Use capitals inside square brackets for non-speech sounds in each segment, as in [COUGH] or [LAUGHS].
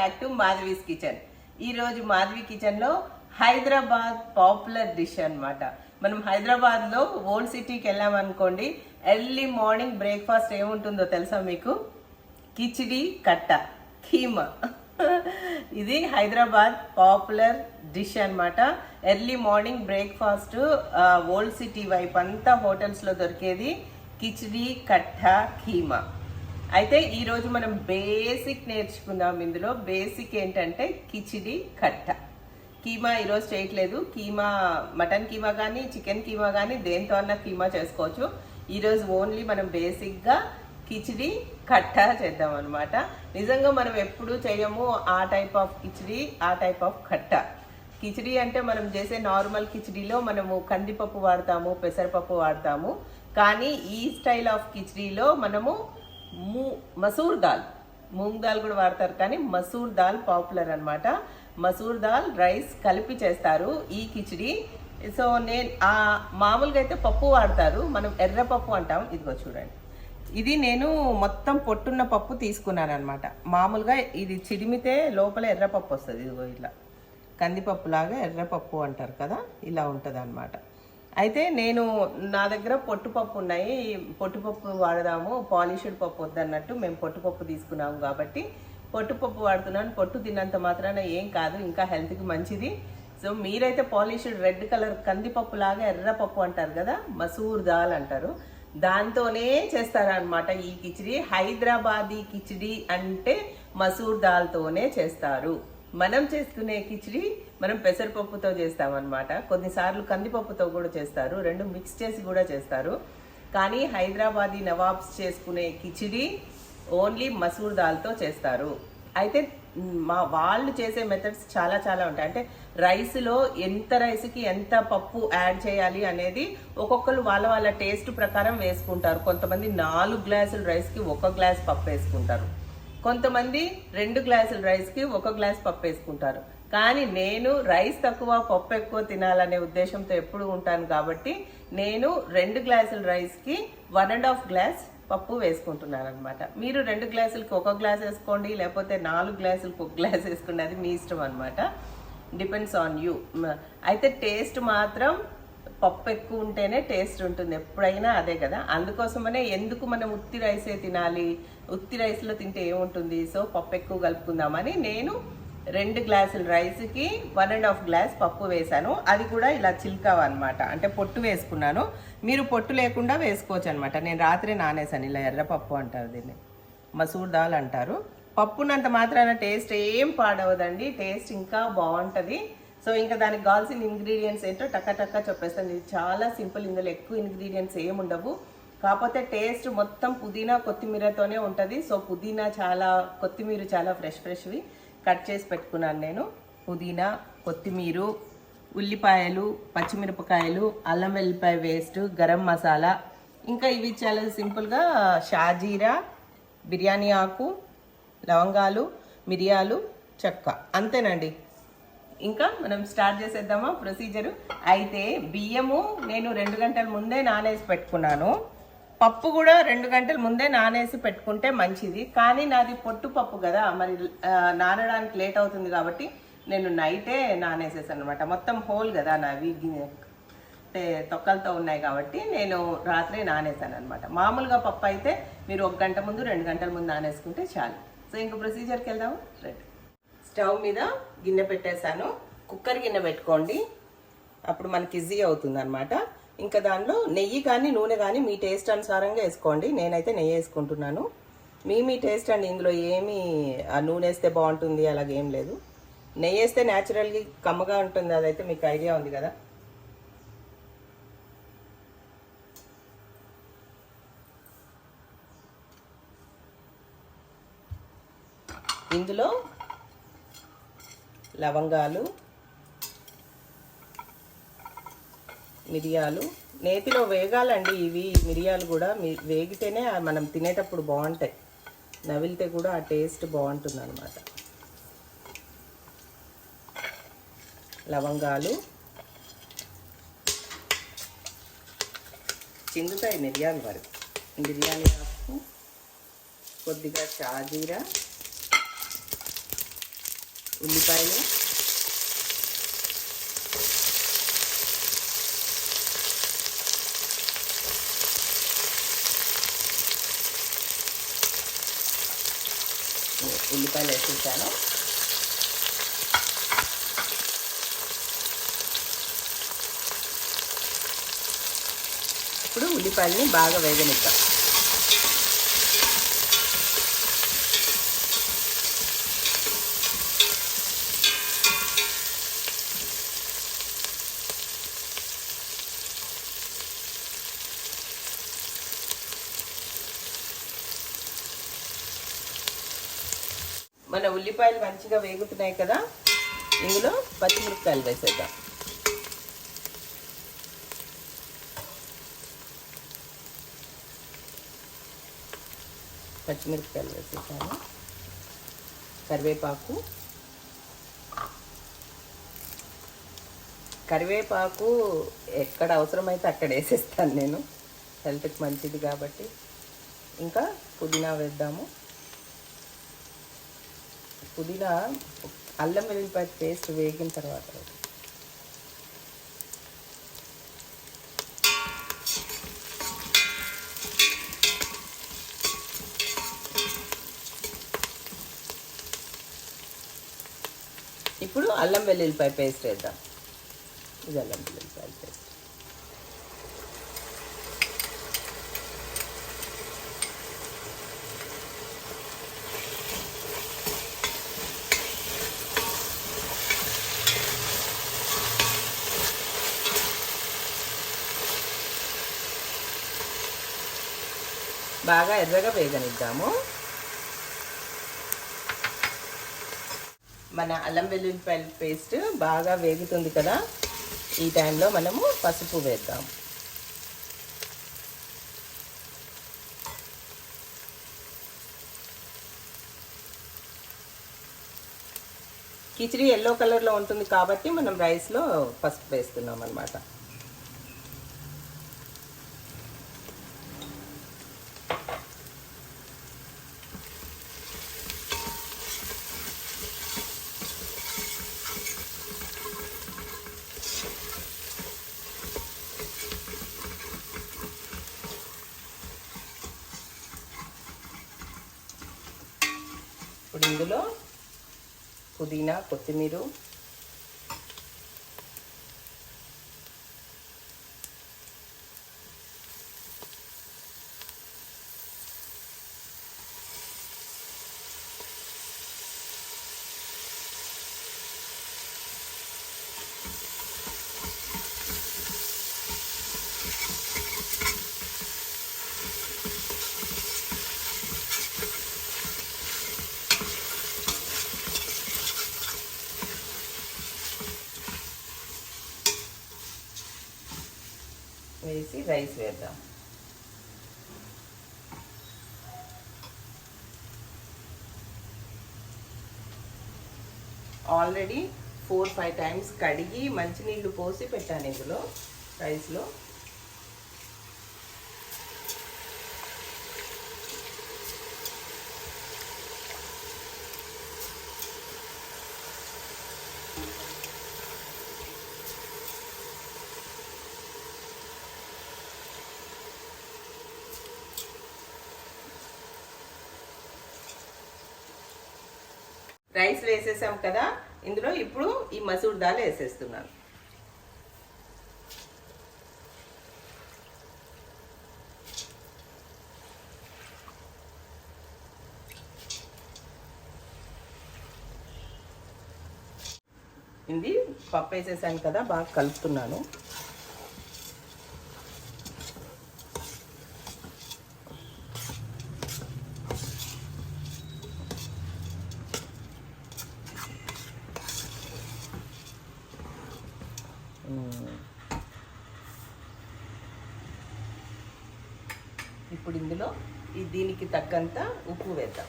Back to Madhavi's kitchen ఈరోజు మాధవి కిచెన్లో Hyderabad popular dish అనమాట మనం హైదరాబాద్లో ఓల్డ్ సిటీకి వెళ్ళామనుకోండి ఎర్లీ మార్నింగ్ బ్రేక్ఫాస్ట్ ఏముంటుందో తెలుసా మీకు? కిచిడి కట్ట కీమా. ఇది హైదరాబాద్ పాపులర్ డిష్ అన్నమాట. Early morning breakfast old city వైపు అంతా హోటల్స్లో దొరికేది కిచిడి కట్ట కీమా. అయితే ఈరోజు మనం బేసిక్ నేర్చుకుందాం ఇందులో. బేసిక్ ఏంటంటే కిచిడి కట్ట. కీమా ఈరోజు చేయట్లేదు. కీమా మటన్ కీమా కానీ చికెన్ కీమా కానీ దేంతో అన్నా కీమా చేసుకోవచ్చు. ఈరోజు ఓన్లీ మనం బేసిక్గా కిచిడి కట్ట చేద్దాం అనమాట నిజంగా మనం ఎప్పుడు చేయము ఆ టైప్ ఆఫ్ కిచిడి ఆ టైప్ ఆఫ్ కట్ట. కిచిడి అంటే మనం చేసే నార్మల్ కిచిడిలో మనము కందిపప్పు వాడతాము పెసరపప్పు వాడతాము. కానీ ఈ స్టైల్ ఆఫ్ కిచిడిలో మనము మూ మసూర్ దాల్. మూంగ్ దాల్ కూడా వాడతారు కానీ మసూర్ దాల్ పాపులర్ అనమాట మసూర్ దాల్ రైస్ కలిపి చేస్తారు ఈ కిచిడి. సో నేను ఆ మామూలుగా అయితే పప్పు వాడతారు. మనం ఎర్రపప్పు అంటాం. ఇదిగో చూడండి. ఇది నేను మొత్తం పొట్టున్న పప్పు తీసుకున్నాను అనమాట మామూలుగా ఇది చిడిమితే లోపల ఎర్రపప్పు వస్తుంది. ఇదిగో ఇట్లా. కందిపప్పు లాగా ఎర్రపప్పు అంటారు కదా ఇలా ఉంటుంది అయితే నేను నా దగ్గర పొట్టుపప్పు ఉన్నాయి. పొట్టుపప్పు వాడదాము. పాలిష్డ్ పప్పు వద్దన్నట్టు మేము పొట్టుపప్పు తీసుకున్నాము కాబట్టి పొట్టుపప్పు వాడుతున్నాను. పొట్టు తిన్నంత మాత్రాన ఏం కాదు ఇంకా హెల్త్కి మంచిది. సో మీరైతే పాలిష్డ్ రెడ్ కలర్ కందిపప్పు లాగా ఎర్రపప్పు అంటారు కదా మసూర్ దాల్ అంటారు. దాంతోనే చేస్తారనమాట ఈ కిచిడి. హైదరాబాదీ కిచిడి అంటే మసూర్ దాల్తోనే చేస్తారు. మనం చేసుకునే కిచిడి మనం పెసరపప్పుతో చేస్తామన్నమాట. కొన్నిసార్లు కందిపప్పుతో కూడా చేస్తారు రెండు మిక్స్ చేసి కూడా చేస్తారు. కానీ హైదరాబాదీ నవాబ్స్ చేసుకునే కిచిడి ఓన్లీ మసూర్ దాల్తో చేస్తారు. అయితే మా వాళ్ళు చేసే మెథడ్స్ చాలా చాలా ఉంటాయి. అంటే రైస్లో ఎంత రైస్కి ఎంత పప్పు యాడ్ చేయాలి అనేది ఒక్కొక్కరు వాళ్ళ వాళ్ళ టేస్ట్ ప్రకారం వేసుకుంటారు. కొంతమంది నాలుగు గ్లాసులు రైస్కి ఒక గ్లాస్ పప్పు వేసుకుంటారు. కొంతమంది రెండు గ్లాసుల రైస్కి ఒక గ్లాస్ పప్పు వేసుకుంటారు. కానీ నేను రైస్ తక్కువ పప్పు ఎక్కువ తినాలనే ఉద్దేశంతో ఎప్పుడు ఉంటాను కాబట్టి నేను రెండు గ్లాసుల రైస్కి వన్ అండ్ హాఫ్ గ్లాస్ పప్పు వేసుకుంటున్నాను అనమాట మీరు రెండు గ్లాసులకి ఒక గ్లాస్ వేసుకోండి లేకపోతే నాలుగు గ్లాసులకి ఒక గ్లాస్ వేసుకోండి అది మీ ఇష్టం అనమాట డిపెండ్స్ ఆన్ యూ అయితే టేస్ట్ మాత్రం పప్పు ఎక్కువ ఉంటేనే టేస్ట్ ఉంటుంది. ఎప్పుడైనా అదే కదా. అందుకోసమనే ఎందుకు మనం ఉత్తి రైసే తినాలి? ఉత్తి రైస్లో తింటే ఏముంటుంది? సో పప్పు ఎక్కువ కలుపుకుందామని నేను రెండు గ్లాసులు రైస్కి వన్ అండ్ హాఫ్ గ్లాస్ పప్పు వేశాను అది కూడా ఇలా చిల్కావు అనమాట అంటే పొట్టు వేసుకున్నాను. మీరు పొట్టు లేకుండా వేసుకోవచ్చు అనమాట నేను రాత్రి నానేసాను ఇలా ఎర్రపప్పు అంటారు దీన్ని. మసూర్ దాల్ అంటారు. పప్పునంత మాత్రాన టేస్ట్ ఏం పాడవదండి. టేస్ట్ ఇంకా బాగుంటుంది. సో ఇంకా దానికి కావాల్సిన ఇంగ్రీడియంట్స్ ఏంటో టక్క టక్క చెప్పేస్తాను. ఇది చాలా సింపుల్ ఇందులో ఎక్కువ ఇంగ్రీడియంట్స్ ఏమి ఉండవు. కాకపోతే టేస్ట్ మొత్తం పుదీనా కొత్తిమీరతోనే ఉంటుంది. సో పుదీనా చాలా కొత్తిమీర చాలా ఫ్రెష్ ఫ్రెష్వి కట్ చేసి పెట్టుకున్నాను నేను. పుదీనా కొత్తిమీర ఉల్లిపాయలు పచ్చిమిరపకాయలు అల్లం వెల్లిపాయ వేస్ట్ గరం మసాలా. ఇంకా ఇవి చాలా సింపుల్గా షాజీరా బిర్యానీ ఆకు లవంగాలు మిరియాలు చెక్క. అంతేనండి. ఇంకా మనం స్టార్ట్ చేసేద్దామా ప్రొసీజరు అయితే బియ్యము నేను రెండు గంటల ముందే నానేసి పెట్టుకున్నాను. పప్పు కూడా రెండు గంటల ముందే నానేసి పెట్టుకుంటే మంచిది. కానీ నాది పొట్టు పప్పు కదా మరి నానడానికి లేట్ అవుతుంది కాబట్టి నేను నైటే నానేసేసాను అనమాట మొత్తం హోల్ కదా నావి తొక్కలతో ఉన్నాయి కాబట్టి నేను రాత్రి నానేసాను అనమాట మామూలుగా పప్పు అయితే మీరు ఒక గంట ముందు రెండు గంటల ముందు నానేసుకుంటే చాలు. సో ఇంక ప్రొసీజర్కి వెళ్దాము? రైట్ స్టవ్ మీద గిన్నె పెట్టేశాను. కుక్కర్ గిన్నె పెట్టుకోండి. అప్పుడు మనకి ఈజీ అవుతుంది అనమాట ఇంకా దానిలో నెయ్యి కానీ నూనె కానీ మీ టేస్ట్ అనుసారంగా వేసుకోండి. నేనైతే నెయ్యి వేసుకుంటున్నాను. మీ మీ టేస్ట్ అండి. ఇందులో ఏమి ఆ నూనె వేస్తే బాగుంటుంది అలాగేం లేదు. నెయ్యి వేస్తే న్యాచురల్గా కమ్మగా ఉంటుంది. అదైతే మీకు ఐడియా ఉంది కదా. ఇందులో లవంగాలు మిరియాలు. నేతిలో వేగాలండి ఇవి. మిరియాలు కూడా మీ- వేగితేనే మనం తినేటప్పుడు బాగుంటాయి. నవిలితే కూడా ఆ టేస్ట్ బాగుంటుంది అనమాట లవంగాలు. చిందుతాయి మిరియాలు వరకు. బిర్యానీ ఆకు కొద్దిగా షాజీరా. ఉల్లిపాయలు. ఉల్లిపాయలు వేసేసాను. ఇప్పుడు ఉల్లిపాయలని బాగా వేగనిద్దాం. మన ఉల్లిపాయలు మంచిగా వేగుతున్నాయి కదా ఇందులో పచ్చిమిరపకాయలు వేసేద్దాం. పచ్చిమిరపకాయలు వేసేసాను. కరివేపాకు. కరివేపాకు ఎక్కడ అవసరమైతే అక్కడ వేసేస్తాను నేను. హెల్త్కి మంచిది కాబట్టి. ఇంకా పుదీనా వేద్దాము. పుదీనా అల్లం వెల్లిపాయ పేస్ట్ వేగిన తర్వాత ఇప్పుడు అల్లం వెల్లుల్లిపాయ పేస్ట్ వేద్దాం. ఇది అల్లం వెల్లుల్లిపాయ పేస్ట్. బాగా ఎర్రగా వేగనిద్దాము. మన అల్లం వెల్లుల్లిపాయల పేస్ట్ బాగా వేగుతుంది కదా. ఈ టైంలో మనము పసుపు వేద్దాం. కిచిడి ఎల్లో కలర్లో ఉంటుంది కాబట్టి మనం రైస్లో పసుపు వేస్తున్నాం అనమాట ఇప్పుడు ఇందులో పుదీనా కొత్తిమీర వేసి రైస్ వేద్దాం. ఆల్రెడీ ఫోర్ ఫైవ్ టైమ్స్ కడిగి మంచినీళ్ళు పోసి పెట్టాను ఇందులో రైస్లో. రైస్లో వేసేసాం కదా ఇందులో ఇప్పుడు ఈ మసూర్ దాల్ వేసేస్తున్నాను. ఇది పప్పు వేసేసాను కదా బాగా కలుపుతున్నాను ఇప్పుడు ఇందులో ఈ దీనికి తగ్గంత ఉప్పు వేద్దాం.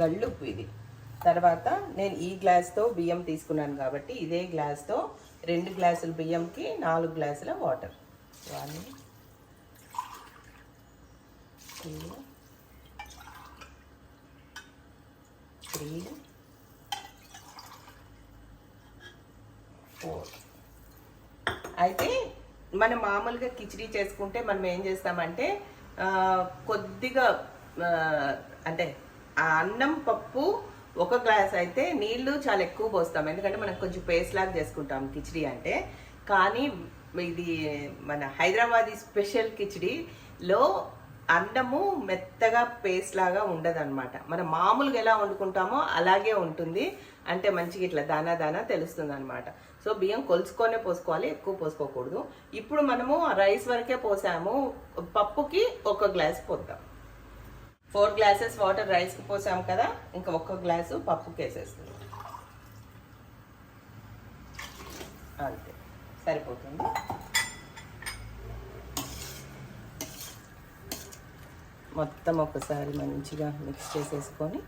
గళ్ళు ఉప్పు ఇది. తర్వాత నేను ఈ గ్లాస్తో బియ్యం తీసుకున్నాను కాబట్టి ఇదే గ్లాస్తో రెండు గ్లాసుల బియ్యంకి నాలుగు గ్లాసుల water. One two three four అయితే మనం మామూలుగా కిచిడి చేసుకుంటే మనం ఏం చేస్తామంటే కొద్దిగా అంటే ఆ అన్నం పప్పు ఒక గ్లాస్ అయితే నీళ్ళు చాలా ఎక్కువ పోస్తాం. ఎందుకంటే మనం కొంచెం పేస్ట్ లాగా చేసుకుంటాం కిచిడి అంటే. కానీ ఇది మన హైదరాబాదీ స్పెషల్ కిచిడిలో అన్నము మెత్తగా పేస్ట్ లాగా ఉండదన్నమాట. మనం మామూలుగా ఎలా వండుకుంటామో అలాగే ఉంటుంది. అంటే మంచిగా ఇట్లా దానా దానా తెలుస్తుంది అనమాట సో బియ్యం కొలుచుకొనే పోసుకోవాలి ఎక్కువ పోసుకోకూడదు. ఇప్పుడు మనము రైస్ వరకే పోసాము. పప్పుకి ఒక గ్లాస్ పోద్దాం. ఫోర్ గ్లాసెస్ వాటర్ రైస్కి పోసాము కదా ఇంకా ఒక్క గ్లాసు పప్పుకి వేసేస్తుంది అంతే. సరిపోతుంది. మొత్తం ఒకసారి మంచిగా మిక్స్ చేసేసుకొని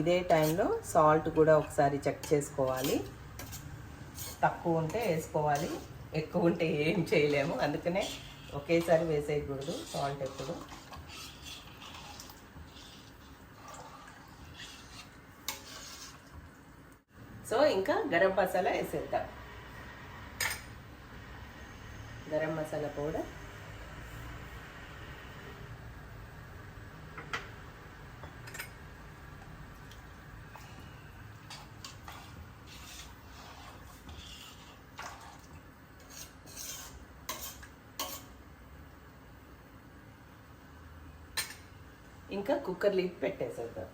ఇదే టైంలో సాల్ట్ కూడా ఒకసారి చెక్ చేసుకోవాలి. తక్కువ ఉంటే వేసుకోవాలి ఎక్కువ ఉంటే ఏం చేయలేము. అందుకనే ఒకేసారి వేసేయకూడదు సాల్ట్ ఎప్పుడు. సో ఇంకా గరం మసాలా వేసేద్దాం. గరం మసాలా పౌడర్. ఇంకా కుక్కర్ లీప్ పెట్టేసేద్దాం.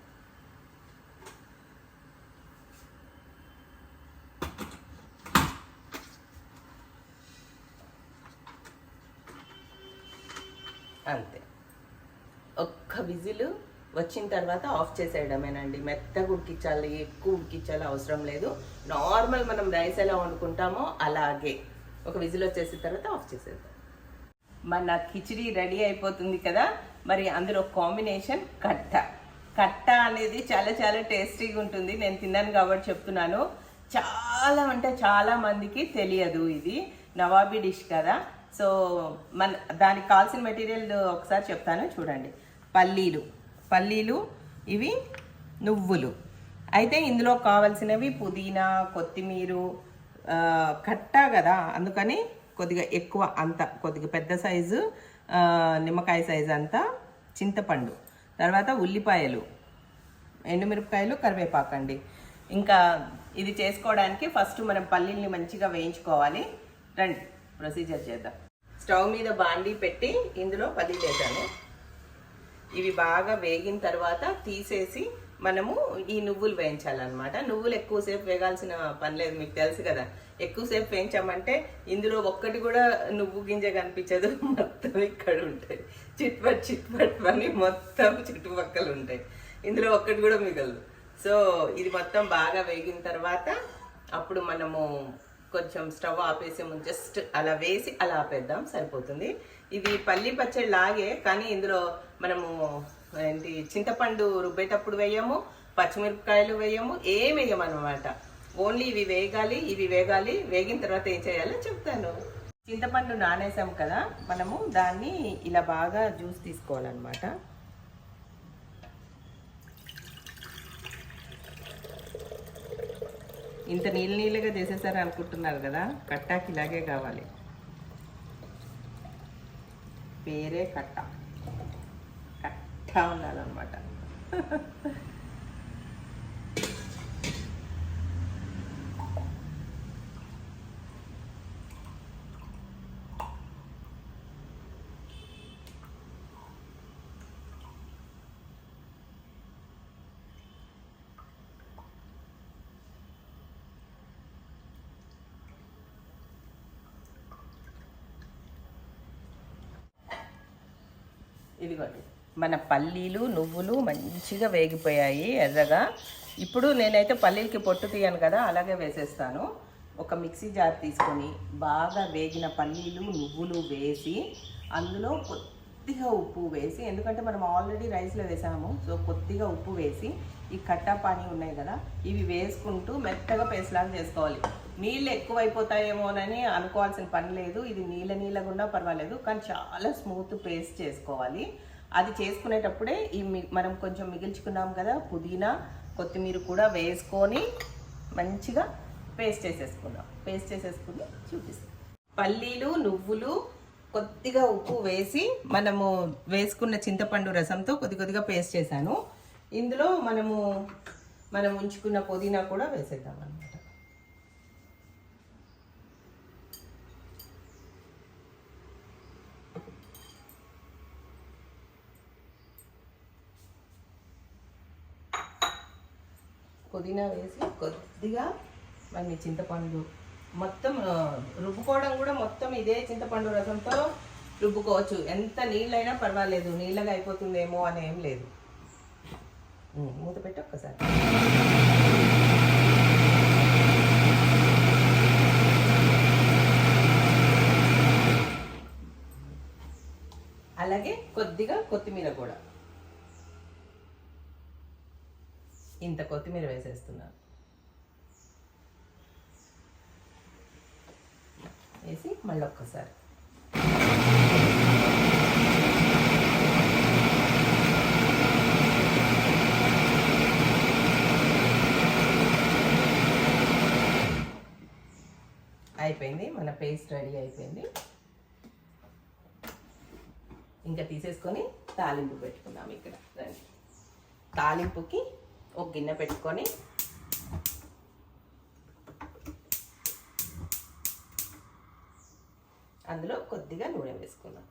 అంతే. ఒక్క విజిల్ వచ్చిన తర్వాత ఆఫ్ చేసేయడమేనండి. మెత్తగా ఉడికించాలి ఎక్కువ ఉడికించాలి అవసరం లేదు. నార్మల్ మనం రైస్ ఎలా వండుకుంటామో అలాగే. ఒక విజిల్ వచ్చేసిన తర్వాత ఆఫ్ చేసేద్దాం. మన కిచిడి రెడీ అయిపోతుంది కదా? మరి అందులో కాంబినేషన్ కట్ట. కట్ట అనేది చాలా చాలా టేస్టీగా ఉంటుంది. నేను తిన్నాను కాబట్టి చెప్తున్నాను. చాలా అంటే చాలా మందికి తెలియదు ఇది. నవాబీ డిష్ కదా. సో మన దానికి కావాల్సిన మెటీరియల్ ఒకసారి చెప్తాను. చూడండి. పల్లీలు. పల్లీలు ఇవి నువ్వులు. అయితే ఇందులో కావాల్సినవి పుదీనా కొత్తిమీర కట్ట కదా. అందుకని కొద్దిగా ఎక్కువ అంత కొద్దిగా పెద్ద సైజు నిమ్మకాయ సైజు అంతా చింతపండు తర్వాత ఉల్లిపాయలు ఎండుమిరపకాయలు కరివేపాకు అండి. ఇంకా ఇది చేసుకోవడానికి ఫస్ట్ మనం పల్లీల్ని మంచిగా వేయించుకోవాలి. రండి ప్రొసీజర్ చేద్దాం. స్టవ్ మీద బాండీ పెట్టి ఇందులో పల్లీలు వేసాను ఇవి బాగా వేగిన తర్వాత తీసేసి మనము ఈ నువ్వులు వేయించాలన్నమాట. నువ్వులు ఎక్కువసేపు వేగాల్సిన పని లేదు మీకు తెలుసు కదా. ఎక్కువసేపు పెంచామంటే ఇందులో ఒక్కటి కూడా నువ్వు గింజ కనిపించదు. మొత్తం ఇక్కడ ఉంటాయి. చిట్పట్ చిట్పట్ పని మొత్తం చుట్టుపక్కల ఉంటాయి. ఇందులో ఒక్కటి కూడా మిగలదు. సో ఇది మొత్తం బాగా వేగిన తర్వాత అప్పుడు మనము కొంచెం స్టవ్ ఆపేసాము జస్ట్ అలా వేసి అలా ఆపేద్దాం. సరిపోతుంది. ఇది పల్లి పచ్చడి లాగే కానీ ఇందులో మనము ఏంటి చింతపండు రుబ్బేటప్పుడు వేయము పచ్చిమిరపకాయలు వేయము ఏం వేయము అనమాట ఓన్లీ ఇవి వేగాలి ఇవి వేగాలి వేగిన తర్వాత ఏం చేయాలో చెప్తాను. చింతపండు నానేసాం కదా మనము దాన్ని ఇలా బాగా జ్యూస్ తీసుకోవాలన్నమాట. ఇంత నీళ్ళు నీళ్ళుగా చేసేసారు అనుకుంటున్నారు కదా కట్టాకి ఇలాగే కావాలి. పేరే కట్ట. కట్ట ఉండాలన్నమాట. [LAUGHS] ఇదిగోండి. మన పల్లీలు నువ్వులు మంచిగా వేగిపోయాయి ఎర్రగా. ఇప్పుడు నేనైతే పల్లీలకి పొట్టు తీయను కదా అలాగే వేసేస్తాను. ఒక మిక్సీ జార్ తీసుకొని బాగా వేగిన పల్లీలు నువ్వులు వేసి అందులో కొద్దిగా ఉప్పు వేసి ఎందుకంటే మనం ఆల్రెడీ రైస్లో వేసాము సో కొద్దిగా ఉప్పు వేసి ఈ కట్టా పానీ ఉన్నాయి కదా ఇవి వేసుకుంటూ మెత్తగా పేస్ట్ చేసుకోవాలి. నీళ్ళు ఎక్కువైపోతాయేమోనని అనుకోవాల్సిన పని లేదు. ఇది నీళ్ళ నీళ్ళగా ఉన్నా పర్వాలేదు కానీ చాలా స్మూత్ పేస్ట్ చేసుకోవాలి. అది చేసుకునేటప్పుడే ఈ మనం కొంచెం మిగిల్చుకున్నాం కదా పుదీనా కొత్తిమీర కూడా వేసుకొని మంచిగా పేస్ట్ చేసేసుకుందాం. పేస్ట్ చేసేసుకుని చూపిస్తాం. పల్లీలు నువ్వులు కొద్దిగా ఉప్పు వేసి మనము వేసుకున్న చింతపండు రసంతో కొద్ది కొద్దిగా పేస్ట్ చేశాను. ఇందులో మనము మనం ఉంచుకున్న పుదీనా కూడా వేసేద్దాం అనమాట పుదీనా వేసి కొద్దిగా మన చింతపండు మొత్తం రుబ్బుకోవడం కూడా మొత్తం ఇదే చింతపండు రసంతో రుబ్బుకోవచ్చు. ఎంత నీళ్ళైనా పర్వాలేదు. నీళ్ళగా అయిపోతుందేమో అని ఏం లేదు. మూత పెట్టి ఒక్కసారి. అలాగే కొద్దిగా కొత్తిమీర కూడా. ఇంత కొత్తిమీర వేసేస్తున్నాను వేసి మళ్ళీ ఒక్కసారి అయిపోయింది. మన పేస్ట్ రెడీ అయిపోయింది. ఇంకా తీసేసుకొని తాలింపు పెట్టుకుందాం ఇక్కడ. రండి. తాలింపుకి ఒక గిన్నె పెట్టుకొని అందులో కొద్దిగా నూనె వేసుకుందాం.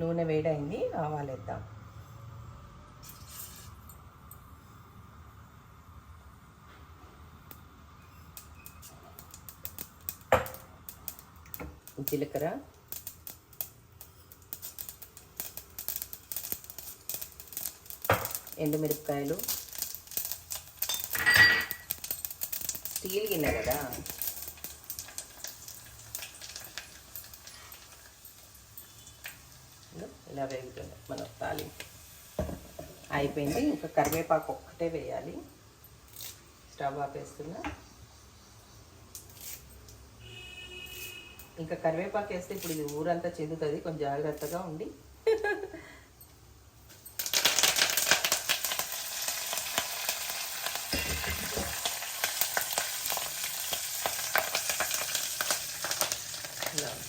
నూనె వేడైంది ఆవాలు వేద్దాం జీలకర్ర. ఎండుమిరపకాయలు. స్టీల్ గిన్నె కదా ఇదిగో ఇలా వేగుతుంది మన తాలింపు అయిపోయింది. ఇంకా కరివేపాకు ఒక్కటే వేయాలి. స్టవ్ ఆపేస్తున్నా. ఇంకా కరివేపాకు వేస్తే ఇప్పుడు ఇది ఊరంతా చెందుతుంది. కొంచెం జాగ్రత్తగా ఉండి. ఇలా ఉంది.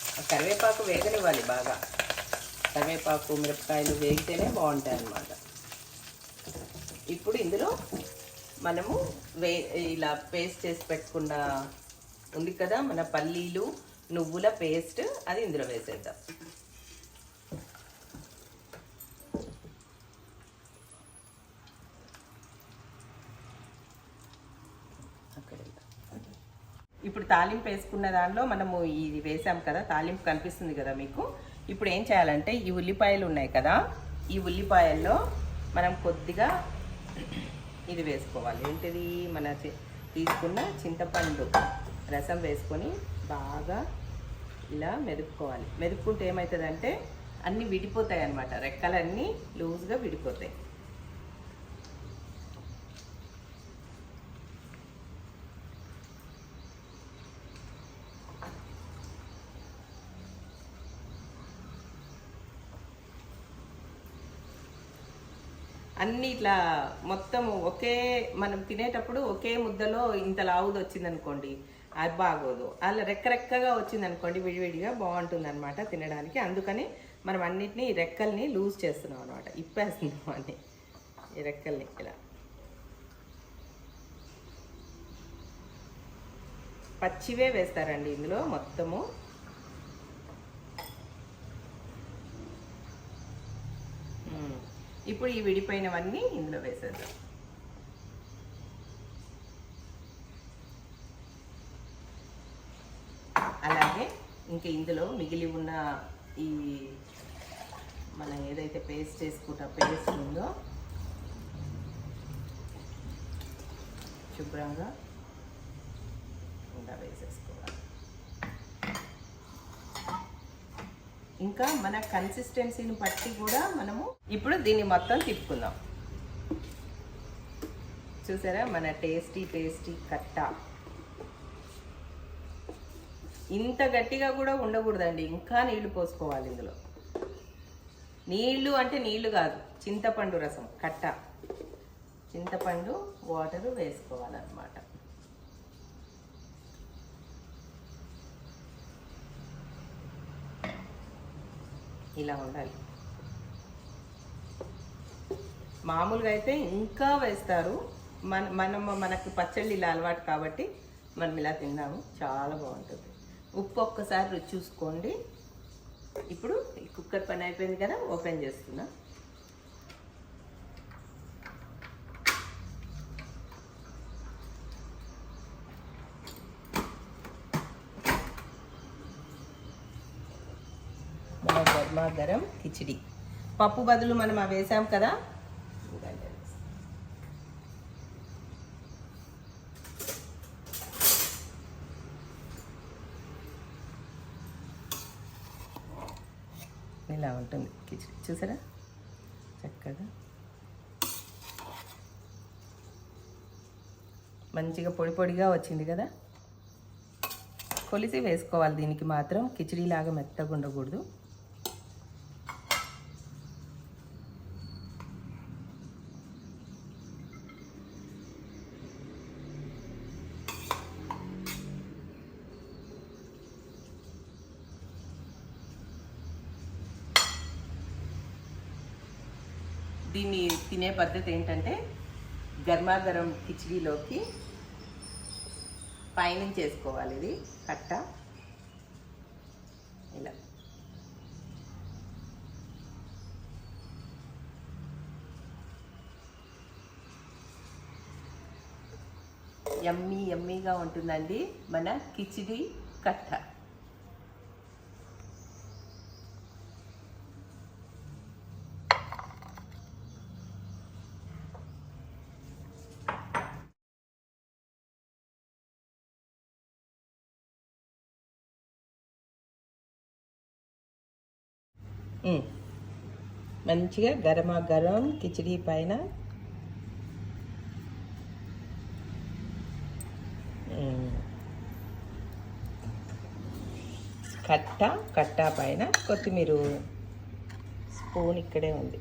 ఆ కరివేపాకు వేగనివ్వాలి బాగా. కరివేపాకు మిరపకాయలు వేగితేనే బాగుంటాయి అన్నమాట ఇప్పుడు ఇందులో మనము వే ఇలా పేస్ట్ చేసి పెట్టుకున్న ఉంది కదా మన పల్లీలు నువ్వుల పేస్ట్ అది ఇందులో వేసేద్దాం అక్కడ వెళ్దాం. ఇప్పుడు తాలింపు వేసుకున్న దానిలో మనము ఇది వేసాం కదా తాలింపు కనిపిస్తుంది కదా మీకు. ఇప్పుడు ఏం చేయాలంటే ఈ ఉల్లిపాయలు ఉన్నాయి కదా ఈ ఉల్లిపాయల్లో మనం కొద్దిగా ఇది వేసుకోవాలి. ఏంటిది? మన తీసుకున్న చింతపండు రసం వేసుకొని బాగా ఇలా మెదుపుకోవాలి. మెదుపుకుంటే ఏమవుతుందంటే అన్నీ విడిపోతాయి అన్నమాట రెక్కలన్నీ లూజ్గా విడిపోతాయి. అన్ని ఇట్లా మొత్తం ఒకే మనం తినేటప్పుడు ఒకే ముద్దలో ఇంత లావుది వచ్చిందనుకోండి అది బాగోదు. అలా రెక్కరెక్కగా వచ్చిందనుకోండి విడివిడిగా బాగుంటుంది అనమాట తినడానికి. అందుకని మనం అన్నిటినీ ఈ రెక్కల్ని లూజ్ చేస్తున్నాం అనమాట ఇప్పేస్తున్నాం అన్ని. ఈ రెక్కల్ని ఇలా. పచ్చివే వేస్తారండి ఇందులో మొత్తము మ్మ్. ఇప్పుడు ఈ విడిపోయినవన్నీ ఇందులో వేసేద్దాం. అలాగే ఇంకా ఇందులో మిగిలి ఉన్న ఈ మనం ఏదైతే పేస్ట్ చేసుకుంటా పేస్ట్ ఉందో శుభ్రంగా ఇంకా వేసేసుకోవాలి ఇంకా మన కన్సిస్టెన్సీని బట్టి కూడా మనము ఇప్పుడు దీన్ని మొత్తం తిప్పుకుందాం. చూసారా? మన టేస్టీ టేస్టీ కట్ట. ఇంత గట్టిగా కూడా ఉండకూడదండి. ఇంకా నీళ్ళు పోసుకోవాలి ఇందులో. నీళ్ళు అంటే నీళ్ళు కాదు చింతపండు రసం కట్ట. చింతపండు వాటర్ వేసుకోవాలన్నమాట. ఇలా ఉండాలి. మామూలుగా అయితే ఇంకా వేస్తారు. మన మనం మనకు పచ్చళ్ళు ఇలా అలవాటు కాబట్టి మనం ఇలా తిన్నాము. చాలా బాగుంటుంది. ఉప్పు ఒక్కసారి రుచి చూసుకోండి. ఇప్పుడు ఈ కుక్కర్ పని అయిపోయింది కదా ఓపెన్ చేస్తున్నా. మన గరం కిచిడి. పప్పు బదులు మనం అవి వేసాం కదా? ఇలా ఉంటుంది కిచిడి. చూసారా? చక్కగా. మంచిగా పొడి పొడిగా వచ్చింది కదా? కొలిసి వేసుకోవాలి దీనికి మాత్రం. కిచిడి లాగా మెత్తగా ఉండకూడదు. దీన్ని తినే పద్ధతి ఏంటంటే గర్మాగరం కిచిడీలోకి పైనుంచి చేసుకోవాలి ఇది కట్ట. ఇలా. ఎమ్మీ ఎమ్మీగా ఉంటుందండి మన కిచిడి కట్ట. మంచిగా గరమా గరం కిచిడి పైన. కట్ట కట్ట పైన కొత్తిమీర. స్పూన్ ఇక్కడే ఉంది.